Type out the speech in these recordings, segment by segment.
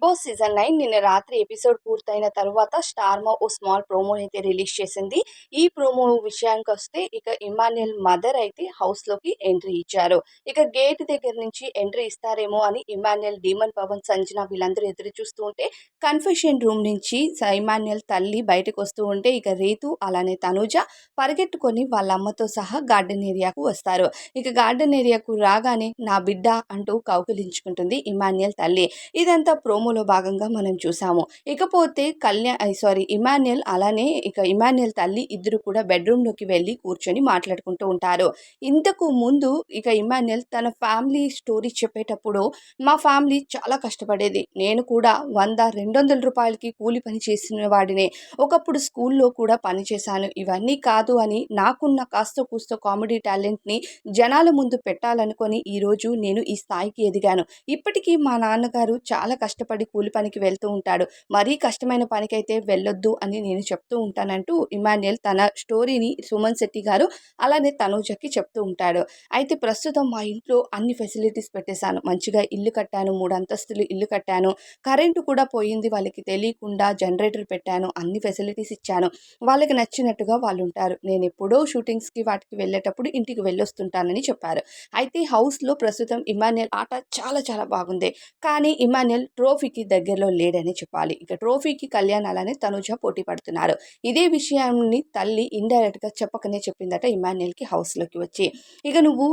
Big boss season nine నిన్న రాత్రి episode పూర్తయిన తర్వాత స్టార్మా ఓ స్మాల్ ప్రోమో అయితే రిలీజ్ చేసింది. ఈ ప్రోమో విషయానికి వస్తే ఇక ఇమాన్యుయల్ మదర్ అయితే హౌస్లోకి ఎంట్రీ ఇచ్చారు. ఇక గేట్ దగ్గర నుంచి ఎంట్రీ ఇస్తారేమో అని ఇమాన్యుయల్ డీమన్ పవన్ సంజన వీళ్ళందరూ ఎదురు చూస్తూ ఉంటే కన్ఫెషన్ రూమ్ నుంచి స- ఇమాన్యుయల్ తల్లి బయటకు వస్తూ ఉంటే ఇక రీతు అలానే తనుజ పరిగెట్టుకొని వాళ్ళ అమ్మతో సహా గార్డెన్ ఏరియాకు వస్తారు. ఇక గార్డెన్ ఏరియాకు రాగానే నా బిడ్డ అంటూ కౌకిలించుకుంటుంది ఇమాన్యుయల్ తల్లి. ఇదంతా ప్రోమోలో భాగంగా మనం చూసాము. ఇకపోతే కళ్యాణ్ సారీ ఇమాన్యుయల్ అలానే ఇక ఇమాన్యుయల్ తల్లి ఇద్దరు కూడా బెడ్రూమ్లోకి వెళ్ళి కూర్చొని మాట్లాడుకుంటూ ఉంటారు. ఇంతకు ముందు ఇక ఇమాన్యుయల్ తన ఫ్యామిలీ స్టోరీ చెప్పేటప్పుడు మా ఫ్యామిలీ చాలా కష్టపడేది. నేను కూడా వంద రెండు వందల రూపాయలకి కూలి పని చేసిన వాడినే. ఒకప్పుడు స్కూల్లో కూడా పని చేశాను. ఇవన్నీ కాదు అని నాకున్న కాస్త కూస్తో కామెడీ టాలెంట్ని జనాల ముందు పెట్టాలనుకొని ఈరోజు నేను ఈ స్థాయికి ఎదిగాను. ఇప్పటికీ మా నాన్నగారు చాలా కష్టపడి కూలి పనికి వెళ్తూ ఉంటాడు. మరీ కష్టమైన పనికైతే వెళ్ళొద్దు అని నేను చెప్తూ ఉంటానంటూ ఇమాన్యుయల్ తన స్టోరీని సుమన్ శెట్టి గారు అలానే తనూజకి చెప్తూ ఉంటాడు. అయితే ప్రస్తుతం మా ఇంట్లో అన్ని ఫెసిలిటీస్ పెట్టేశాను. మంచిగా ఇల్లు కట్టాను మూడు అంతస్తులు ఇల్లు కట్టాను. కరెంటు కూడా పోయింది వాళ్ళకి తెలియకుండా జనరేటర్ పెట్టాను అన్ని ఫెసిలిటీస్ ఇచ్చాను. వాళ్ళకి నచ్చినట్టుగా వాళ్ళు ఉంటారు. నేను ఎప్పుడో షూటింగ్స్కి వాటికి వెళ్ళేటప్పుడు ఇంటికి వెళ్ళొస్తుంటానని చెప్పారు. అయితే హౌస్లో ప్రస్తుతం ఇమాన్యుయల్ ఆట చాలా చాలా బాగుంది. కానీ ఇమాన్యుయల్ ట్రోఫీకి దగ్గరలో లేడని చెప్పాలి. ఇక ట్రోఫీకి కళ్యాణ్ అలానే తనుజ పోటీ పడుతున్నారు. ఇదే విషయాన్ని తల్లి ఇండైరెక్ట్గా చెప్పకనే చెప్పిందట ఇమాన్యుయల్కి హౌస్లోకి వచ్చి. ఇక నువ్వు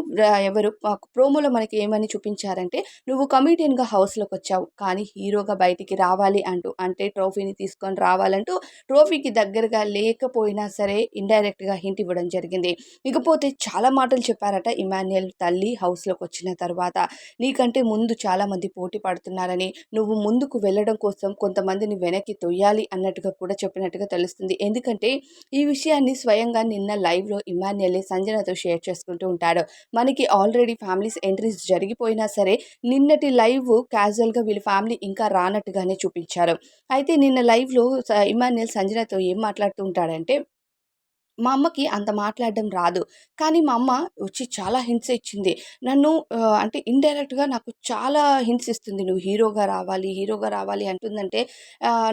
ఎవరు ప్రోమోలో మనకి ఏమని చూపించారంటే నువ్వు కమిడియన్గా హౌస్లోకి వచ్చావు కానీ హీరోగా బయటికి రావాలి అంటూ అంటే ట్రోఫీని తీసుకొని రావాలంటూ ట్రోఫీకి దగ్గరగా లేకపోయినా సరే ఇండైరెక్ట్గా హింట్ ఇవ్వడం జరిగింది. ఇకపోతే చాలా మాటలు చెప్పారట ఇమాన్యుయల్ తల్లి హౌస్లోకి వచ్చిన తర్వాత. నీకంటే ముందు చాలామంది పోటీ పడుతున్నారని నువ్వు ముందుకు వెళ్ళడం కోసం కొంతమందిని వెనక్కి తొయ్యాలి అన్నట్టుగా కూడా చెప్పినట్టుగా తెలుస్తుంది. ఎందుకంటే ఈ విషయాన్ని స్వయంగా నిన్న లైవ్లో ఇమాన్యుయలే సంజనతో షేర్ చేసుకుంటూ ఉంటాడు. మనకి ఆల్రెడీ ఫ్యామిలీస్ ఎంట్రీస్ జరిగిపోయినా సరే నిన్నటి లైవ్ క్యాజువల్గా వీళ్ళ ఫ్యామిలీ ఇంకా రానట్టుగానే చూపించారు. అయితే నిన్న లైవ్లో స- ఇమాన్యుయల్ సంజనతో ఏం మాట్లాడుతూ ఉంటాడంటే మా అమ్మకి అంత మాట్లాడడం రాదు. కానీ మా అమ్మ వచ్చి చాలా హింట్స్ ఇచ్చింది. నన్ను అంటే ఇండైరెక్ట్గా నాకు చాలా హింట్స్ ఇస్తుంది. నువ్వు హీరోగా రావాలి హీరోగా రావాలి అంటుందంటే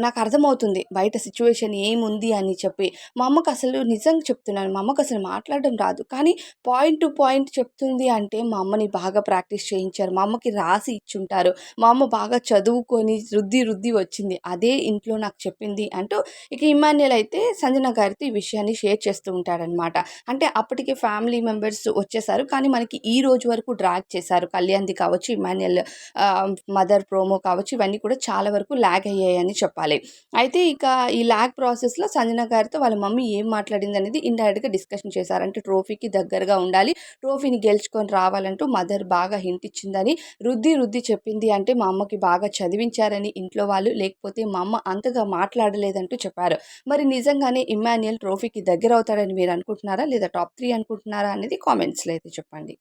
నాకు అర్థమవుతుంది. బయట సిచ్యువేషన్ ఏముంది అని చెప్పి. మా అమ్మకు అసలు నిజంగా చెప్తున్నాను. మా అమ్మకు అసలు మాట్లాడడం రాదు. కానీ పాయింట్ టు పాయింట్ చెప్తుంది అంటే మా అమ్మని బాగా ప్రాక్టీస్ చేయించారు. మా అమ్మకి రాసి ఇచ్చుంటారు. మా అమ్మ బాగా చదువుకొని రుద్ది రుద్ది వచ్చింది. అదే ఇంట్లో నాకు చెప్పింది అంటూ ఇక ఇమాన్యుల్ అయితే సంజన గారితో ఈ విషయాన్ని షేర్ చేస్తూ ఉంటాడనమాట అంటే అప్పటికే ఫ్యామిలీ మెంబర్స్ వచ్చేసారు. కానీ మనకి ఈ రోజు వరకు డ్రాగ్ చేశారు. కళ్యాణ్ది కావచ్చు ఇమాన్యుయల్ మదర్ ప్రోమో కావచ్చు ఇవన్నీ కూడా చాలా వరకు ల్యాగ్ అయ్యాయని చెప్పాలి. అయితే ఇక ఈ ల్యాగ్ ప్రాసెస్లో సంజన గారితో వాళ్ళ మమ్మీ ఏం మాట్లాడింది అనేది ఇండైరెక్ట్గా డిస్కషన్ చేశారు. అంటే ట్రోఫీకి దగ్గరగా ఉండాలి. ట్రోఫీని గెలుచుకొని రావాలంటూ మదర్ బాగా హింట్ ఇచ్చిందని రుద్ది రుద్ది చెప్పింది అంటే మా అమ్మకి బాగా చదివించారని ఇంట్లో వాళ్ళు లేకపోతే మా అమ్మ అంతగా మాట్లాడలేదంటూ చెప్పారు. మరి నిజంగానే ఇమాన్యుయల్ ట్రోఫీకి దగ్గర అవుతాడని మీరు అనుకుంటున్నారా? లేదా టాప్ త్రీ అనుకుంటున్నారా? అనేది కామెంట్స్లో అయితే చెప్పండి.